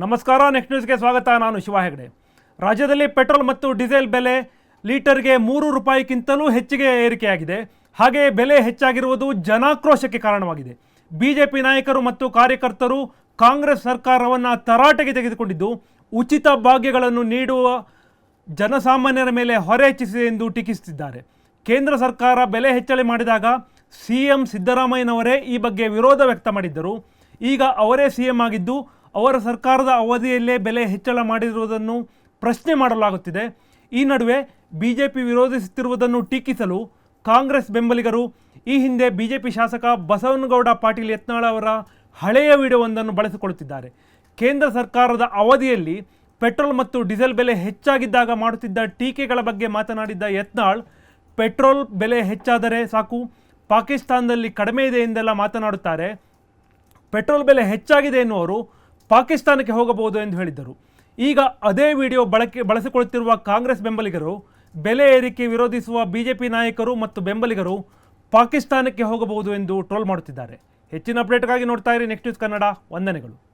ನಮಸ್ಕಾರ ನೆಕ್ಸ್ಟ್ ನ್ಯೂಸ್ಗೆ ಸ್ವಾಗತ. ನಾನು ಶಿವ ಹೆಗಡೆ. ರಾಜ್ಯದಲ್ಲಿ ಪೆಟ್ರೋಲ್ ಮತ್ತು ಡೀಸೆಲ್ ಬೆಲೆ ಲೀಟರ್ಗೆ ಮೂರು ರೂಪಾಯಿಗಿಂತಲೂ ಹೆಚ್ಚಿಗೆ ಏರಿಕೆಯಾಗಿದೆ. ಹಾಗೆಯೇ ಬೆಲೆ ಹೆಚ್ಚಾಗಿರುವುದು ಜನಾಕ್ರೋಶಕ್ಕೆ ಕಾರಣವಾಗಿದೆ. ಬಿಜೆಪಿ ನಾಯಕರು ಮತ್ತು ಕಾರ್ಯಕರ್ತರು ಕಾಂಗ್ರೆಸ್ ಸರ್ಕಾರವನ್ನು ತರಾಟೆಗೆ ತೆಗೆದುಕೊಂಡಿದ್ದು, ಉಚಿತ ಭಾಗ್ಯಗಳನ್ನು ನೀಡುವ ಜನಸಾಮಾನ್ಯರ ಮೇಲೆ ಹೊರೆ ಹೆಚ್ಚಿಸಿದೆ ಎಂದು ಟೀಕಿಸುತ್ತಿದ್ದಾರೆ. ಕೇಂದ್ರ ಸರ್ಕಾರ ಬೆಲೆ ಹೆಚ್ಚಳ ಮಾಡಿದಾಗ ಸಿ ಎಂ ಸಿದ್ದರಾಮಯ್ಯನವರೇ ಈ ಬಗ್ಗೆ ವಿರೋಧ ವ್ಯಕ್ತ ಮಾಡಿದ್ದರು ಈಗ ಅವರೇ ಸಿ ಎಂ ಆಗಿದ್ದು ಅವರ ಸರ್ಕಾರದ ಅವಧಿಯಲ್ಲೇ ಬೆಲೆ ಹೆಚ್ಚಳ ಮಾಡಿರುವುದನ್ನು ಪ್ರಶ್ನೆ ಮಾಡಲಾಗುತ್ತಿದೆ. ಈ ನಡುವೆ ಬಿ ಜೆ ಪಿ ವಿರೋಧಿಸುತ್ತಿರುವುದನ್ನು ಟೀಕಿಸಲು ಕಾಂಗ್ರೆಸ್ ಬೆಂಬಲಿಗರು, ಈ ಹಿಂದೆ ಬಿ ಜೆ ಪಿ ಶಾಸಕ ಬಸವನಗೌಡ ಪಾಟೀಲ್ ಯತ್ನಾಳ್ ಅವರ ಹಳೆಯ ವಿಡಿಯೋವೊಂದನ್ನು ಬಳಸಿಕೊಳ್ಳುತ್ತಿದ್ದಾರೆ. ಕೇಂದ್ರ ಸರ್ಕಾರದ ಅವಧಿಯಲ್ಲಿ ಪೆಟ್ರೋಲ್ ಮತ್ತು ಡೀಸೆಲ್ ಬೆಲೆ ಹೆಚ್ಚಾಗಿದ್ದಾಗ ಮಾಡುತ್ತಿದ್ದ ಟೀಕೆಗಳ ಬಗ್ಗೆ ಮಾತನಾಡಿದ್ದ ಯತ್ನಾಳ್, ಪೆಟ್ರೋಲ್ ಬೆಲೆ ಹೆಚ್ಚಾದರೆ ಸಾಕು, ಪಾಕಿಸ್ತಾನದಲ್ಲಿ ಕಡಿಮೆ ಇದೆ ಎಂದೆಲ್ಲ ಮಾತನಾಡುತ್ತಾರೆ. ಪೆಟ್ರೋಲ್ ಬೆಲೆ ಹೆಚ್ಚಾಗಿದೆ ಎನ್ನುವರು ಪಾಕಿಸ್ತಾನಕ್ಕೆ ಹೋಗಬಹುದು ಎಂದು ಹೇಳಿದ್ದರು. ಈಗ ಅದೇ ವಿಡಿಯೋ ಬಳಕೆ ಬಳಸಿಕೊಳ್ಳುತ್ತಿರುವ ಕಾಂಗ್ರೆಸ್ ಬೆಂಬಲಿಗರು, ಬೆಲೆ ಏರಿಕೆ ವಿರೋಧಿಸುವ ಬಿಜೆಪಿ ನಾಯಕರು ಮತ್ತು ಬೆಂಬಲಿಗರು ಪಾಕಿಸ್ತಾನಕ್ಕೆ ಹೋಗಬಹುದು ಎಂದು ಟ್ರೋಲ್ ಮಾಡುತ್ತಿದ್ದಾರೆ. ಹೆಚ್ಚಿನ ಅಪ್ಡೇಟ್ಗಾಗಿ ನೋಡ್ತಾ ಇರಿ ನೆಕ್ಸ್ಟ್ ನ್ಯೂಸ್ ಕನ್ನಡ. ವಂದನೆಗಳು.